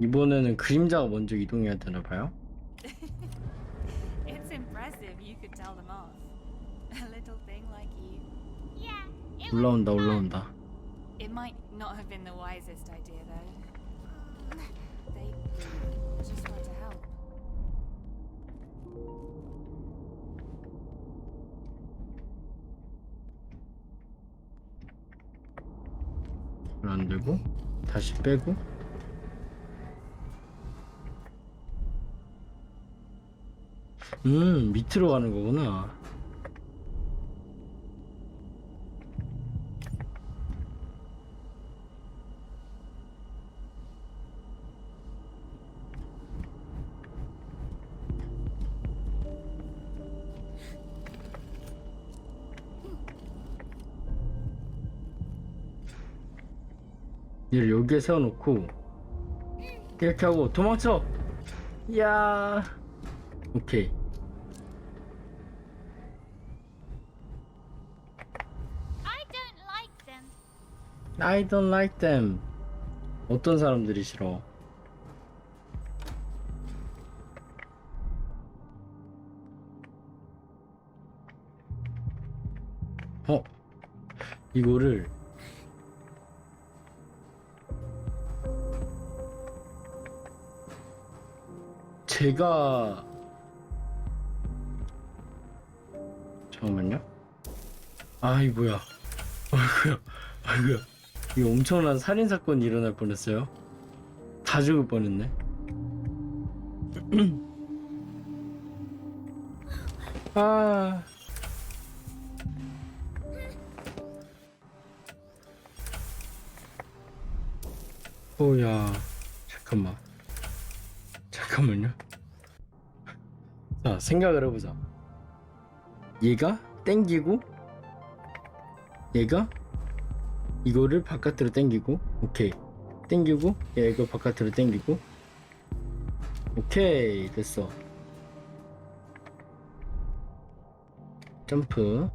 이번에는 그림자가 먼저 이동해야 되나 봐요. It's impressive you could tell them off. A little thing like you. Yeah, it was 올라온다. 올라온다. It might not have been the wisest idea, though. They just want to help. 안 되고 다시 빼고 음 밑으로 가는 거구나. 얘를 여기에 세워놓고 이렇게 하고 도망쳐. 야. 오케이 I don't like them. I don't like them. 어떤 사람들이 싫어? 어? 이거를 제가 잠깐만요. 아이 뭐야? 아이고야. 아이고야 이 엄청난 살인 사건이 일어날 뻔했어요. 다 죽을 뻔했네. 아. 오야 잠깐만. 잠깐만요. 자 생각을 해보자. 얘가 땡기고 얘가 이거를 바깥으로 당기고 오케이. 당기고 얘 이거 바깥으로 당기고. 오케이 됐어. 점프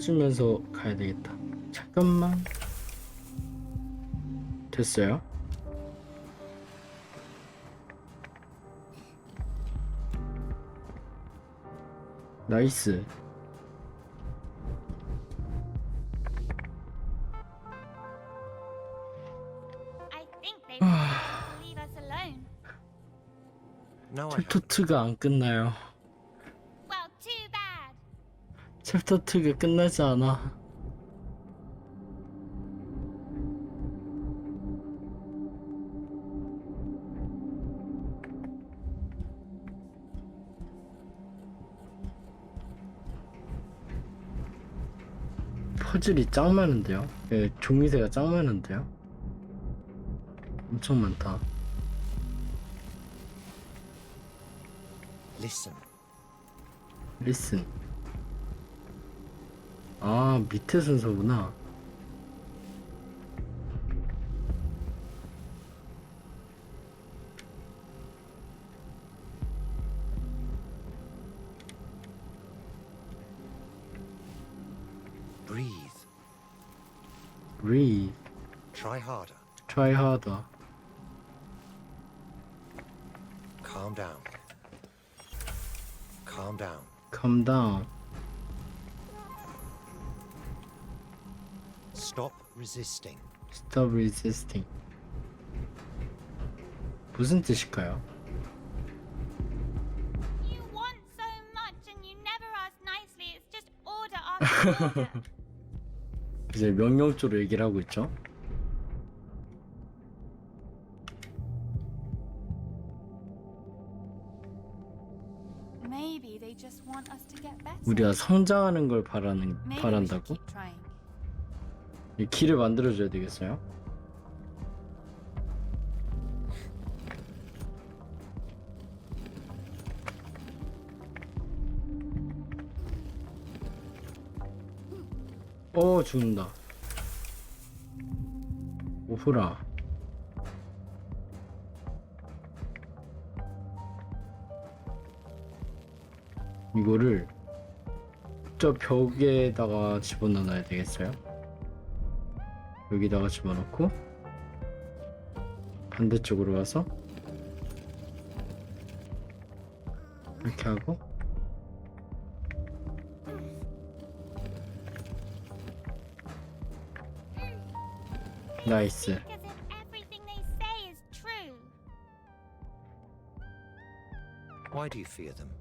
주면서 가야 되겠다. 잠깐만. 됐어요? 나이스. I think they want to leave us alone. No, I 챕터 haven't. 2가 안 끝나요. 챕터 2가 끝나지 않아. 퍼즐이 짱 많은데요? 예, 종이새가 짱 많은데요? 엄청 많다. Listen. 리슨. 아, 밑에 순서구나. Breathe. breathe, Try harder. try harder. Calm down. Calm down. calm down. Stop resisting. stop resisting. 무슨 뜻일까요? You want so much and you never ask nicely. It's just order after order. 이제 명령조로 얘기를 하고 있죠. Maybe they just want us to get better. 우리가 성장하는 걸 바라는 Maybe we should 바란다고? keep trying. 이 길을 만들어줘야 되겠어요? 어 죽는다. 오호라. 이거를 저 벽에다가 집어넣어야 되겠어요? 여기다가 집어넣고 반대쪽으로 가서 이렇게 하고 나이스 Why do you fear them?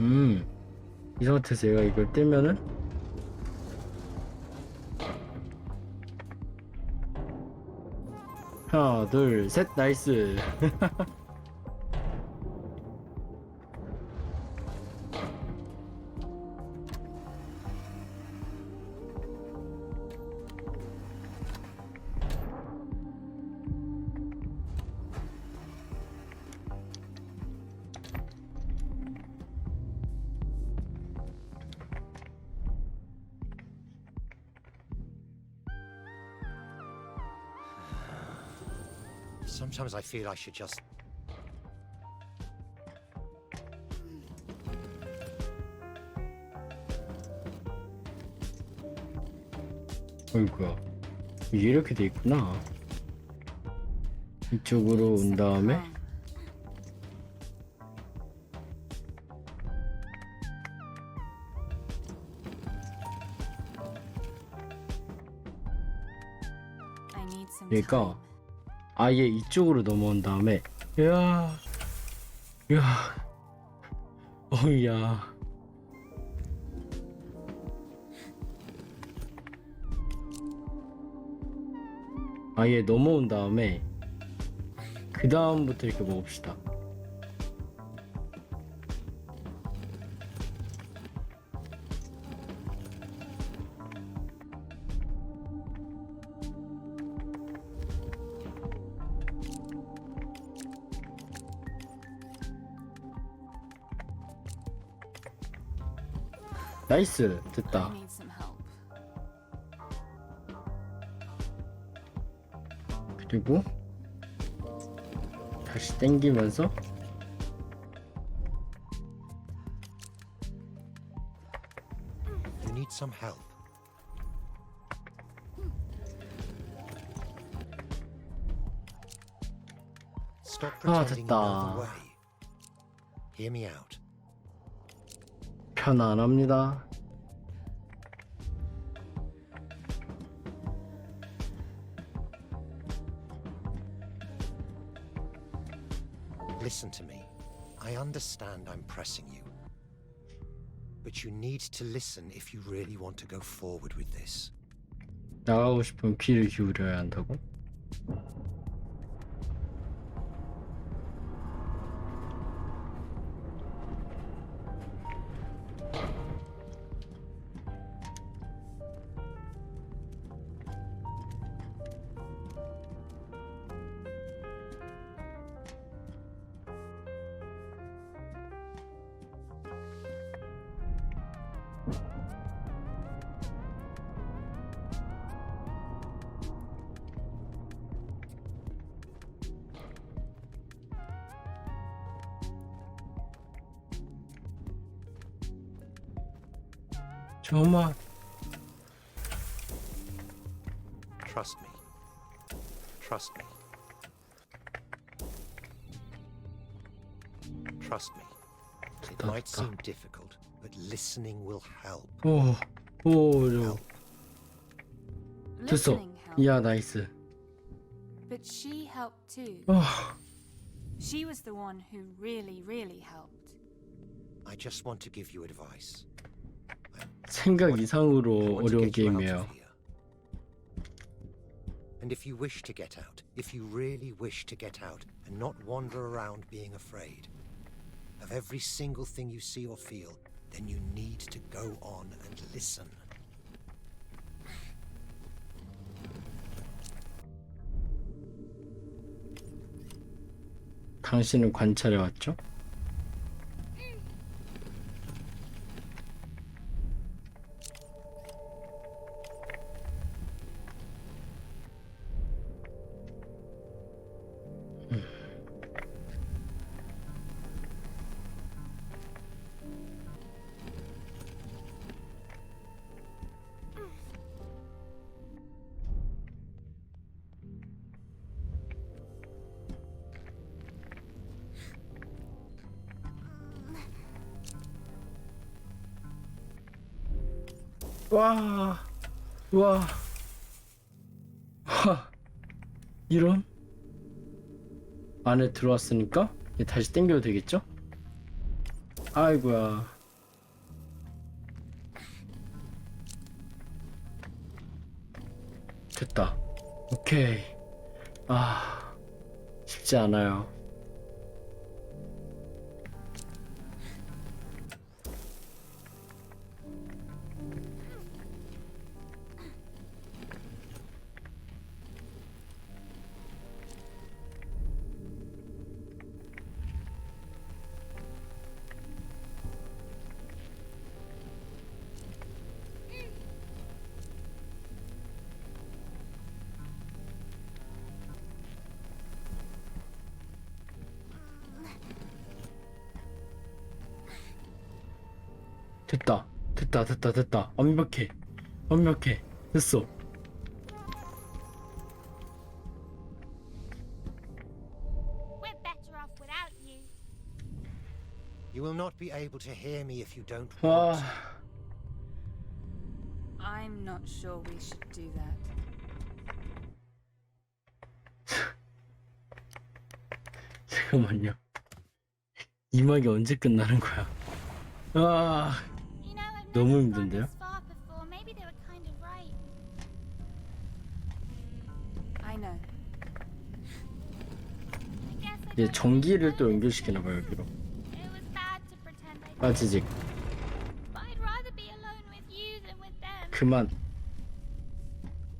음, 이 상태에서 얘가 이걸 떼면은 하나, 둘, 셋, 나이스. Sometimes I feel I should just. 어이구야. 이게 이렇게 돼 있구나. 이쪽으로 온 다음에. I need some 얘가 time. 아예 이쪽으로 넘어온 다음에 야, 야, 어이야. 아예 넘어온 다음에 그 다음부터 이렇게 먹읍시다. 나이스 됐다. 그리고 다시 당기면서 You need some help. Stop Ah, pretending you know 됐다. Hear me out. 편안합니다. Listen to me. I understand I'm pressing you. But you need to listen if you really want to go forward with this. 나가고 싶으면 귀를 기울여야 한다고? 정말 Trust me. Trust me. Trust me. It 됐다 might 됐다. seem difficult, but listening will help. 오, 오, 저, Help. 됐어. Listening helped, 이야 나이스. but she helped too. 어, She was the one who really, really helped. I just want to give you advice. 생각 이상으로 어려운 게임이에요. And if you wish to get out, if you really wish to get out and not wander around being afraid of every single thing you see or feel, then you need to go on and listen. 당신은 관찰해 왔죠? 와, 와, 와, 이런 안에 들어왔으니까 이제 다시 당겨도 되겠죠? 아이고야. 됐다. 오케이. 아, 쉽지 않아요. 됐다. 됐다. 됐다. 완벽해. 완벽해. 됐어. We're better off without you. You will not be able to hear me if you don't 와, want. I'm not sure we should do that. 잠깐만요. 이 막이 언제 끝나는 거야? 아, 너무 힘든데요? 이제 전기를 또 연결시키나 봐요, 여기로. 빠지직. 그만.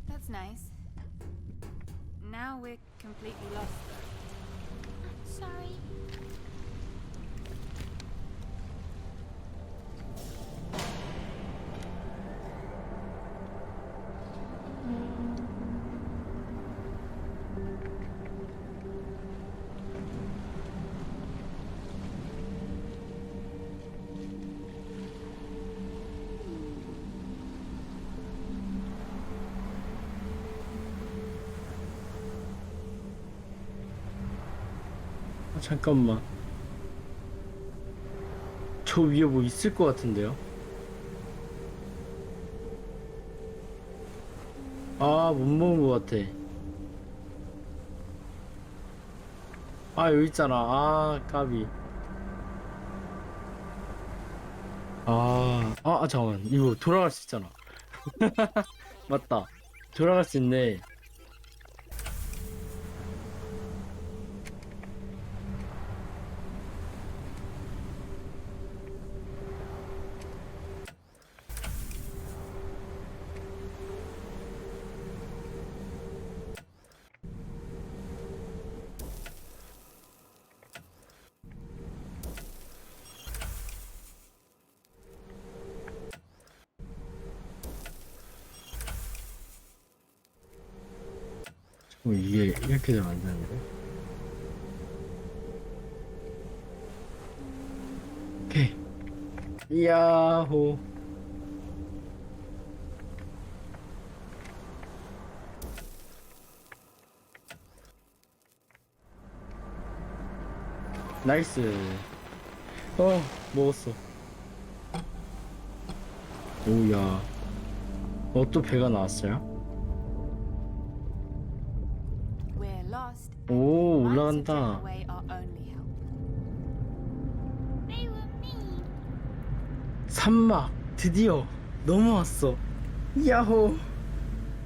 That's nice. Now we're completely lost. 잠깐만. 저 위에 뭐 있을 것 같은데요? 아, 못 먹은 것 같아. 아, 여기 있잖아. 아, 까비. 아, 아, 아, 잠깐만. 이거 돌아갈 수 있잖아. 맞다. 돌아갈 수 있네. 어, 이게 이렇게 되면 안 되는데. 오케이. 야호. 나이스. 어, 먹었어. 오야. 어, 또 배가 나왔어요? 올라간다. taken away our only help. They were mean. 산막 드디어 넘어왔어. 야호.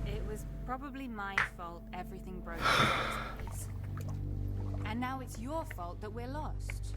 It was probably my fault everything broke in the first place. And now it's your fault that we're lost.